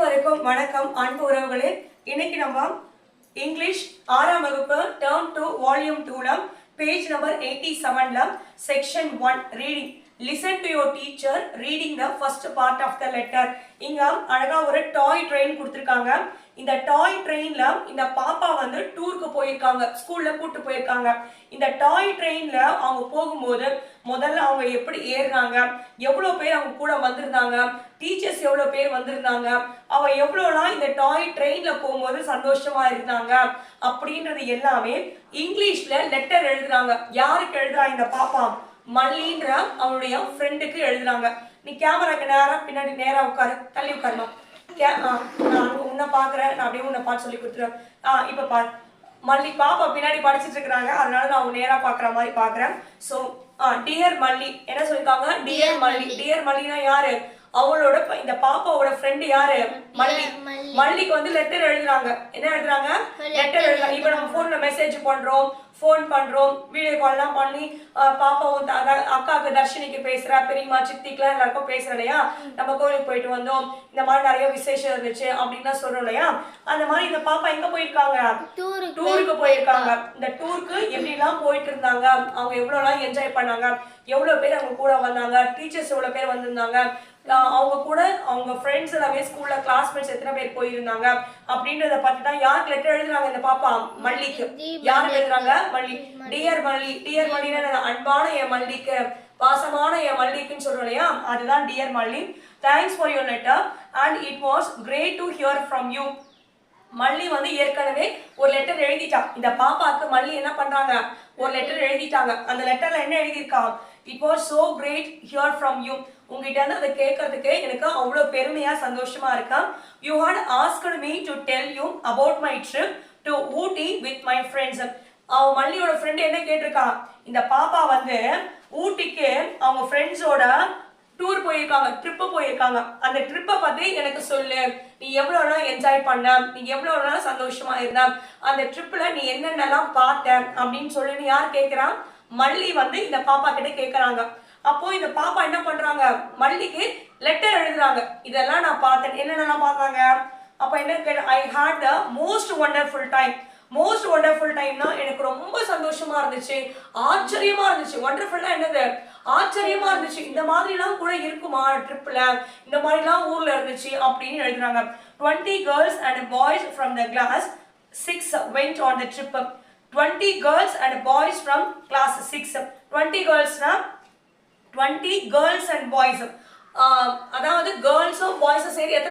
அனைவருக்கும் வணக்கம். அன்பு உறவுகளே இன்னைக்கு நம்ம இங்கிலீஷ் ஆறாம் வகுப்பு டேர்ம் டூ வால்யூம் டூல பேஜ் நம்பர் எயிட்டி செவன்ல section one reading listen to your teacher reading the first part of the letter இங்க அழகா ஒரு டாய் ட்ரெயின் கொடுத்துருக்காங்க. இந்த டாய் ட்ரெயின்ல இந்த பாப்பா வந்து டூருக்கு போயிருக்காங்க. ஸ்கூல்ல கூட்டு போயிருக்காங்க. இந்த டாய் ட்ரெயின்ல அவங்க போகும்போது முதல்ல அவங்க எப்படி ஏறுறாங்க? எவ்வளவு பேர் அவங்க கூட வந்திருந்தாங்க? டீச்சர்ஸ் எவ்வளவு பேர் வந்திருந்தாங்க? அவ எவ்வளவுலாம் இந்த டாய் ட்ரெயின்ல போகும்போது சந்தோஷமா இருந்தாங்க? அப்படின்றது எல்லாமே இங்கிலீஷ்ல லெட்டர் எழுதுறாங்க. யாருக்கு எழுதுறா இந்த பாப்பா? மல்லின்ற அவளுடைய ஃப்ரெண்டுக்கு எழுதுறாங்க நீ கேமராக்கு நேரா பின்னாடி நேரா உட்காரு தள்ளி உட்காருமா? கே நான் உன்னை பாக்குறேன் நான் அப்படியே உன்னை பார்த்து சொல்லி கொடுத்துருவேன். ஆ இப்ப பாரு. மல்லி பாப்பா பின்னாடி படிச்சிட்டு இருக்காங்க அதனால நான் அவங்க நேரா பாக்குற மாதிரி பாக்குறேன் சோ டியர் மல்லி என்ன சொல்லிருக்காங்க? டியர் மல்லி. டியர் மல்லினா யாரு? அவளோட இந்த பாப்பாவோட ஃப்ரெண்ட் யாரு? மல்லி. மல்லிக்கு வந்து லெட்டர் எழுதுறாங்க. என்ன எழுதுறாங்க? லெட்டர் எழுதுறாங்க. இப்ப நம்ம போன்ல மெசேஜ் பண்றோம். ஃபோன் பண்றோம் வீடியோ கால் எல்லாம் பண்ணி பாப்பாவும் அக்காவுக்கு தர்ஷினிக்கு பேசுறா பெரியம்மா சித்திக்குலாம் எல்லாருக்கும் பேசுறோம் இல்லையா? நம்ம கோயிலுக்கு போயிட்டு வந்தோம். இந்த மாதிரி நிறைய விசேஷம் இருந்துச்சு அப்படின்லாம் சொல்றோம் இல்லையா? அந்த மாதிரி இந்த பாப்பா எங்க போயிருக்காங்க? டூருக்கு போயிருக்காங்க. இந்த டூருக்கு எப்படிலாம் போயிட்டு இருந்தாங்க அவங்க எவ்வளவுலாம் என்ஜாய் பண்ணாங்க? எவ்வளவு பேர் அவங்க கூட வந்தாங்க? டீச்சர்ஸ் எவ்வளவு பேர் வந்திருந்தாங்க? அவங்க கூட அவங்க ஃப்ரெண்ட்ஸ் எல்லாமே ஸ்கூல்ல கிளாஸ்மேட்ஸ் எத்தனை பேர் போயிருந்தாங்க? அப்படின்றத பத்தி தான் யாருக்கு லெட்டர் எழுதுறாங்க இந்த பாப்பா? மல்லிக்கு. யாருக்கு எழுதுறாங்க? மல்லி. டியர் மல்லி. டியர் மல்லின்னு அன்பான என் மல்லிக்கு பாசமான என் மல்லிக்குன்னு சொல்றோம் இல்லையா? அதுதான் dear Malli. Thanks for your letter and it was great to hear from you Malli வந்து ஏற்கனவே ஒரு லெட்டர் எழுதிட்டான். இந்த பாப்பாக்கு மல்லி என்ன பண்றாங்க? ஒரு லெட்டர் எழுதிட்டாங்க. அந்த லெட்டர்ல என்ன எழுதியிருக்கா? It was so great hear from you உங்ககிட்ட இருந்து அதை கேட்கறதுக்கு எனக்கு அவ்வளோ பெருமையா சந்தோஷமா இருக்கேன் you had asked me to tell you about my trip to Ooty with my friends அவன் மல்லியோட ஃப்ரெண்ட் என்ன கேட்டிருக்கா இந்த பாப்பா வந்து ஊட்டிக்கு அவங்க ஃப்ரெண்ட்ஸோட டூர் போயிருக்காங்க ட்ரிப்பு போயிருக்காங்க. அந்த ட்ரிப்பை பத்தி எனக்கு சொல்லு. நீ எவ்வளோலாம் என்ஜாய் பண்ண? நீ எவ்வளோலாம் சந்தோஷமா இருந்த? அந்த ட்ரிப்ல நீ என்னென்னலாம் பார்த்த? அப்படின்னு சொல்லி. யார் கேட்குறான் மல்லி வந்து இந்த பாப்பா கிட்ட கேட்குறாங்க அப்போ இந்த பாப்பா என்ன பண்றாங்க? மல்லிக்கு லெட்டர் எழுதுறாங்க. இதெல்லாம் நான் பார்த்தேன். என்னென்னலாம் பார்த்தாங்க? அப்போ என்ன கேட்ட I had the most wonderful time most wonderful டைம்னா எனக்கு ரொம்ப சந்தோஷமா இருந்துச்சு ஆச்சரியமா இருந்துச்சு. ஒண்டர்ஃபுல்னா என்னது? ஆச்சரியமா இருந்துச்சு. இந்த மாதிரிலாம் கூட இருக்குமா ட்ரிப்ல இந்த மாதிரிலாம் ஊர்ல இருந்துச்சு அப்படின்னு எழுதுறாங்க. Twenty girls and boys from the class six went on the trip twenty girls and boys from class six twenty கேர்ள்ஸ்னா twenty girls and boys அதாவது கேர்ள்ஸும் பாய்ஸும் சரி